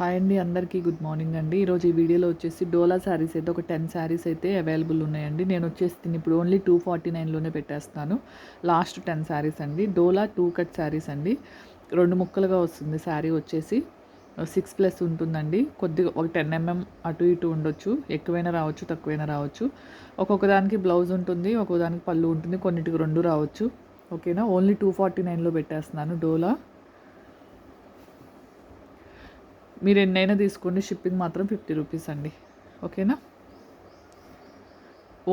Hi అండి అందరికీ good morning అండి. ఈరోజు ఈ వీడియోలో వచ్చేసి డోలా శారీస్ అయితే ఒక టెన్ శారీస్ అయితే అవైలబుల్ ఉన్నాయండి. నేను వచ్చేసి దీన్ని ఇప్పుడు ఓన్లీ టూ ఫార్టీ నైన్లోనే పెట్టేస్తాను. లాస్ట్ టెన్ శారీస్ అండి. డోలా టూ కట్ శారీస్ అండి. రెండు ముక్కలుగా వస్తుంది శారీ వచ్చేసి. సిక్స్ ప్లస్ ఉంటుందండి. కొద్దిగా ఒక టెన్ ఎంఎం అటు ఇటు ఉండొచ్చు. ఎక్కువైనా రావచ్చు తక్కువైనా రావచ్చు. ఒక్కొక్క దానికి బ్లౌజ్ ఉంటుంది ఒక్కొక్క దానికి పళ్ళు ఉంటుంది కొన్నిటికి రెండు రావచ్చు. ఓకేనా? ఓన్లీ టూ ఫార్టీ నైన్లో పెట్టేస్తున్నాను డోలా. మీరు ఎన్నైనా తీసుకోండి షిప్పింగ్ మాత్రం ఫిఫ్టీ రూపీస్ అండి. ఓకేనా?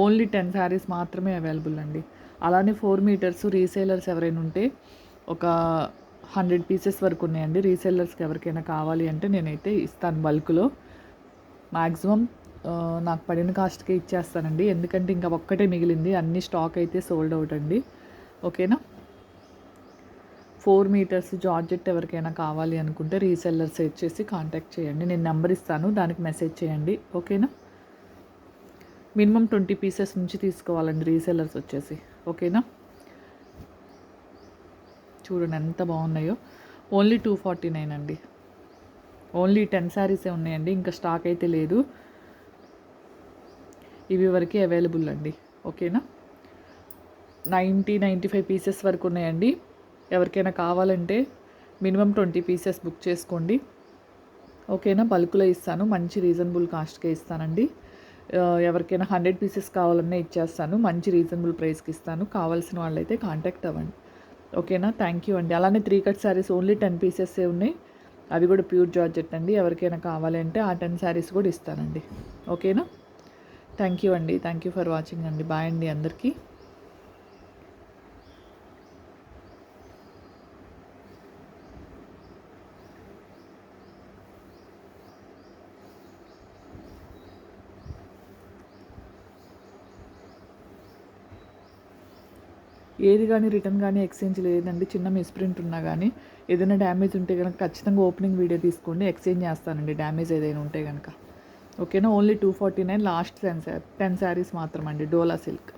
ఓన్లీ టెన్ శారీస్ మాత్రమే అవైలబుల్ అండి. అలానే ఫోర్ మీటర్స్ రీసేలర్స్ ఎవరైనా ఉంటే ఒక హండ్రెడ్ పీసెస్ వరకు ఉన్నాయండి. రీసేలర్స్కి ఎవరికైనా కావాలి అంటే నేనైతే ఇస్తాను బల్క్లో. మ్యాక్సిమం నాకు పడిన కాస్ట్కే ఇచ్చేస్తానండి. ఎందుకంటే ఇంకా ఒక్కటే మిగిలింది. అన్ని స్టాక్ అయితే సోల్డ్ అవుట్ అండి. ఓకేనా? ఫోర్ మీటర్స్ జార్జెట్ ఎవరికైనా కావాలి అనుకుంటే రీసెల్లర్స్ చేసి కాంటాక్ట్ చేయండి. నేను నెంబర్ ఇస్తాను దానికి మెసేజ్ చేయండి. ఓకేనా? మినిమం ట్వంటీ పీసెస్ నుంచి తీసుకోవాలండి రీసెల్లర్స్ వచ్చేసి. ఓకేనా? చూడండి ఎంత బాగున్నాయో. ఓన్లీ టూ ఫార్టీ నైన్ అండి. ఓన్లీ టెన్ శారీసే ఉన్నాయండి ఇంకా స్టాక్ అయితే లేదు. ఇవి వరకే అవైలబుల్ అండి. ఓకేనా? నైంటీ నైంటీ ఫైవ్ పీసెస్ వరకు ఉన్నాయండి. ఎవరికైనా కావాలంటే మినిమం ట్వంటీ పీసెస్ బుక్ చేసుకోండి. ఓకేనా? బల్క్లో ఇస్తాను. మంచి రీజనబుల్ కాస్ట్కే ఇస్తానండి. ఎవరికైనా హండ్రెడ్ పీసెస్ కావాలన్నా ఇచ్చేస్తాను. మంచి రీజనబుల్ ప్రైస్కి ఇస్తాను. కావాల్సిన వాళ్ళైతే కాంటాక్ట్ అవ్వండి. ఓకేనా? థ్యాంక్ యూ అండి. అలానే three cut saris only ten pieces ఉన్నాయి. అవి కూడా ప్యూర్ జార్జెట్ అండి. ఎవరికైనా కావాలి అంటే ఆ టెన్ శారీస్ కూడా ఇస్తానండి. ఓకేనా? థ్యాంక్ యూ అండి. థ్యాంక్ యూ ఫర్ వాచింగ్ అండి. బాయ్ అండి అందరికీ. ఏది కానీ రిటర్న్ కానీ ఎక్స్చేంజ్ లేదండి. చిన్న మిస్ప్రింట్ ఉన్నా కానీ ఏదైనా డ్యామేజ్ ఉంటే కనుక ఖచ్చితంగా ఓపెనింగ్ వీడియో తీసుకోండి ఎక్స్చేంజ్ చేస్తానండి. డ్యామేజ్ ఏదైనా ఉంటే కనుక ఓకేనా? Only two forty nine last ten ten saris మాత్రం అండి డోలా సిల్క్.